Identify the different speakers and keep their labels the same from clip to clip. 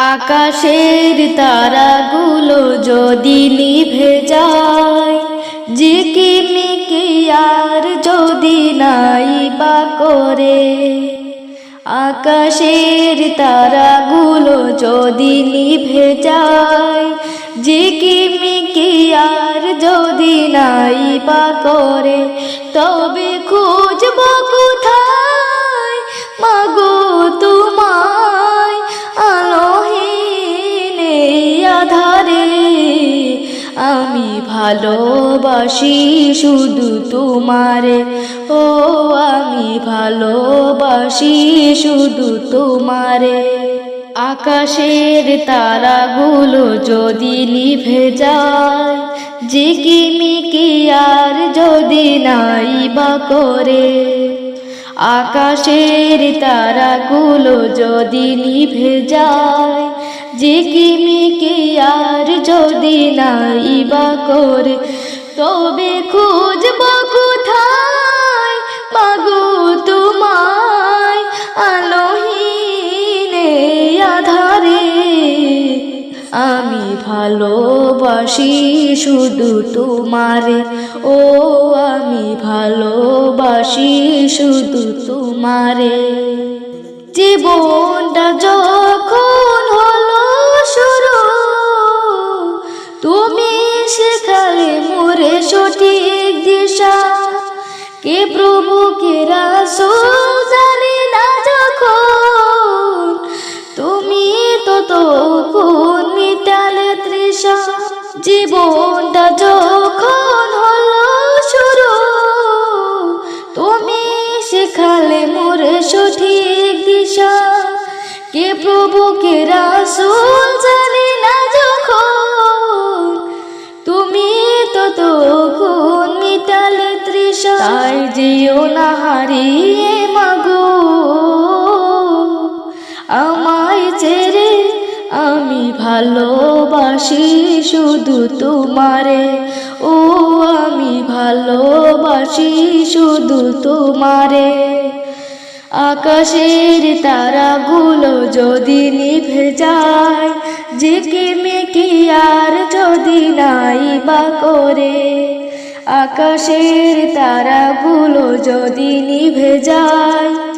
Speaker 1: আকাশের তারাগুলো যদি নিভে যায়, ঝিকিমিকি আর যদি নাই বা করে, আকাশের তারাগুলো যদি নিভে যায়, ঝিকিমিকি আর যদি নাই বা করে, তবে খুঁজব কোথায়? মাগো ভালোবাসি শুধু তোমারে। ও, আমি ভালোবাসি শুধু তোমারে। আকাশের তারাগুলো যদি নিভে যায়, ঝিকিমিকি আর যদি নাই বা করে। আকাশের তারাগুলো যদি নিভে যায় ঝিকিমিকি আর যদি নাই বা করে, তবে খুঁজব কোথায়? মাগো তোমায় আলোহীনে আধারে। আমি ভালোবাসি শুধু তোমারে, ও আমি ভালোবাসি শুধু তোমারে। জীবনটা যখন কে প্রভু কে রাসূল জানি না যখন? তুমি তো তখন মিটালে তৃষা, জীবনটা যখন হলো শুরু। তুমি শেখালে মোরে সঠিক দিশা। কে প্রভু কে রাসূল জানি না যখন? ভালোবাসি শুধু তোমারে। ও, আমি ভালোবাসি শুধু তোমারে। আকাশের তারাগুলো যদি নিভে যায় ঝিকিমিকি আর যদি নাই বা করে। আকাশের তারাগুলো যদি নিভে যায়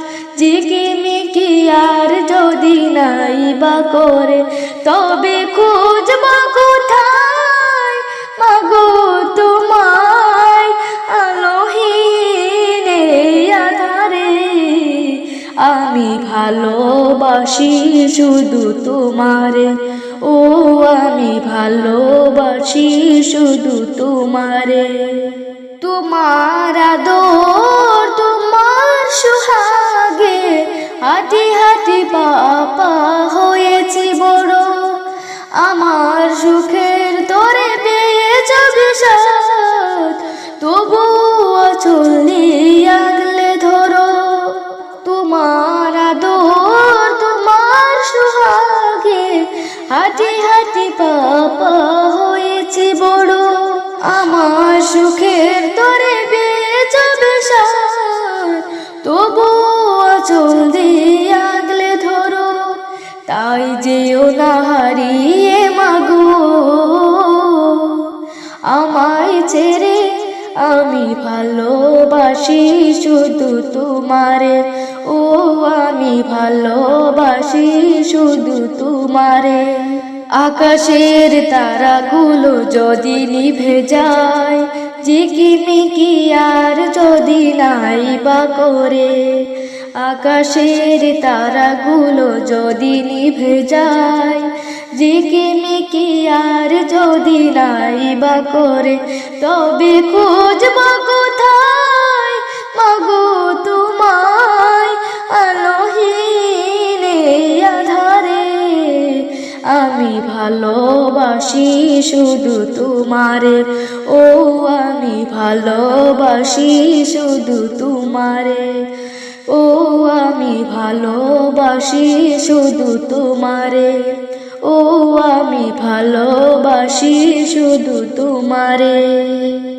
Speaker 1: ঝিকিমিকি আর যদি নাই বা করে, তবে খুঁজব কোথায়? মাগো তোমায় আলোহীনে আধারে, আমি ভালোবাসি শুধু তোমারে। ও, আমি ভালোবাসি শুধু তোমারে। তোমার আদর, তোমার সুহাগে হাঁটি হাঁটি পাপা হয়েছি বড়। আমার সুখের তোরে পেয়েছ বিষাদ তবু চলি আগলে ধরো। তোমার আদর, তোমার সুহাগে হাঁটি হাঁটি পাপা হয়েছি বড়। আমার সুখের যেও না হারিয়ে মাগো। আমায় ছেড়ে আমি ভালোবাসি শুধু তোমারে। ও, আমি ভালোবাসি শুধু তোমারে। আকাশের তারাগুলো যদি নিভে যায়, ঝিকিমিকি আর যদি নাই বা করে আকাশের তারাগুলো যদি নিভে যায়, ঝিকিমিকি আর যদি নাই বা করে, তবে খুঁজব কোথায়? মাগো তোমায় আলোহীনে আধারে, আমি ভালোবাসি শুধু তোমারে, ও আমি ভালোবাসি শুধু তোমারে। ও আমি ভালোবাসি শুধু তোমারে। ও আমি ভালোবাসি শুধু তোমারে।